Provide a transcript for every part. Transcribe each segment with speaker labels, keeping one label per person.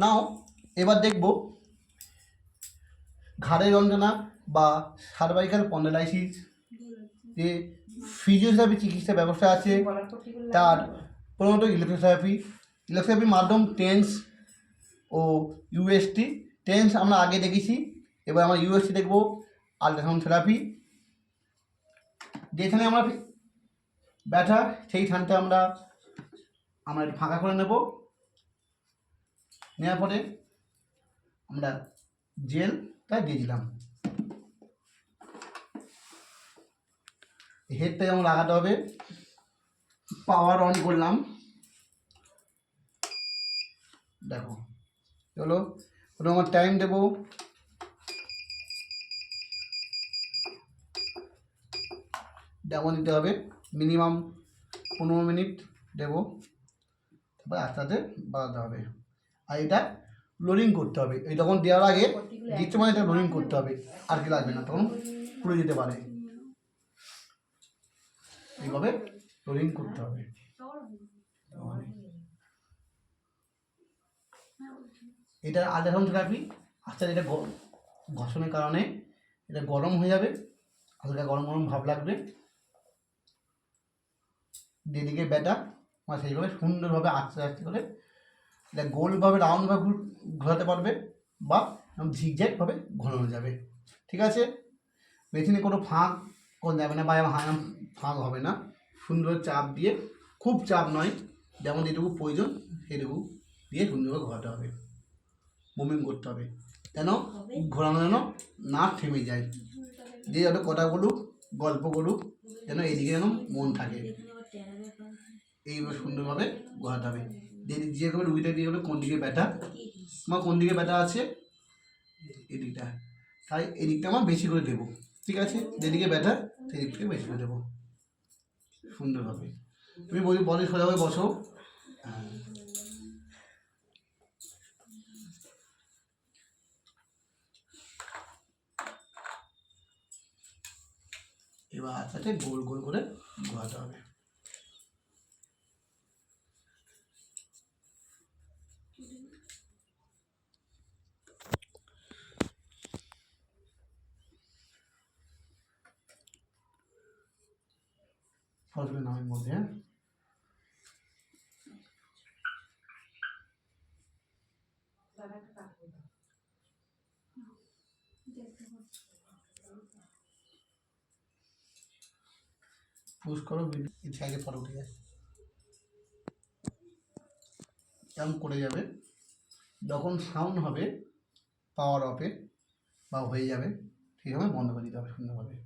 Speaker 1: নাও, এবার দেখব। ঘাড়ের যন্ত্রণা বা সার্ভাইকাল পন্ডালাইসিস যে ফিজিওথেরাপি চিকিৎসা ব্যবস্থা আছে, তার প্রধানত ইলেকট্রোথেরাপি ইলেকট্রোথেরাপির মাধ্যম টেন্স ও ইউএসটি টেন্স আমরা আগে দেখেছি, এবার আমরা ইউএসটি দেখব আলট্রাসাউন্ড থেরাপি যেখানে আমরা ব্যথা, সেই স্থানটা আমরা আমরা ফাঁকা করে নেব। নেওয়ার পরে আমরা জেলটা দিয়ে দিলাম। হেডটা যেমন লাগাতে হবে। পাওয়ার অন করলাম। দেখো চলো ওটা আমার টাইম দেবো। যেমন দিতে হবে। মিনিমাম পনেরো মিনিট দেবো। তারপর আস্তে আস্তে বাড়াতে হবে। আর এটা লোডিং করতে হবে। এই তখন দেওয়ার আগে দিচ্ছে মানে এটা লোডিং করতে হবে। আর কি লাগবে না তখন পুড়ে যেতে পারে। এইভাবে লোডিং করতে হবে। এটা আল্ট্রাসাউন্ড থেরাপি আস্তে আস্তে এটা ঘষণের কারণে এটা গরম হয়ে যাবে। হালকা গরম গরম ভাব লাগবে। যেদিকে ব্যাটা মানে সেইভাবে সুন্দরভাবে আস্তে আস্তে করে এটা গোলভাবে রাউন্ডভাবে ঘোরাতে পারবে বা ঝিকঝ্যাকভাবে ঘোরানো যাবে। ঠিক আছে? মেশিনে কোনো ফাঁক কোনো যাবে না বা হায়াম ফাঁক হবে না। সুন্দর চাপ দিয়ে, খুব চাপ নয়, যেমন যেটুকু প্রয়োজন সেটুকু দিয়ে সুন্দরভাবে ঘোরাতে হবে। মুভমেন্ট করতে হবে। যেন ঘোরানো যেন না থেমে যায়। যে যত কথা বলুক, গল্প করুক, যেন এদিকে যেন মন থাকে। এইভাবে সুন্দরভাবে ঘোরাতে হবে। যে যে করে রুগীটা দিয়ে হবে কোন দিকে ব্যথা? আমার কোন দিকে ব্যথা আছে? এদিকটা। তাই এদিকটা আমার বেশি করে দেবো, ঠিক আছে? যেদিকে ব্যথা, সেদিক থেকে বেশি করে দেবো। সুন্দরভাবে। তুমি বলি, বলে, সোজাভাবে বসো। হ্যাঁ এবার আস্তে গোল গোল করে ঘোরাতে হবে। ফলগুলো নামের মধ্যে। হ্যাঁ পুশ করো এই সাইডে ফটো উঠে যায় করে। যাবে? যখন সাউন্ড হবে পাওয়ার অফে বা হয়ে যাবে, ঠিক হবে বন্ধ করে দিতে হবে সুন্দরভাবে।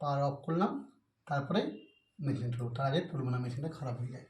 Speaker 1: পাওয়ার অফ করলাম তারপরে মেশিন তুলব তার আগে তুলব না মেশিনটা খারাপ হয়ে যায়।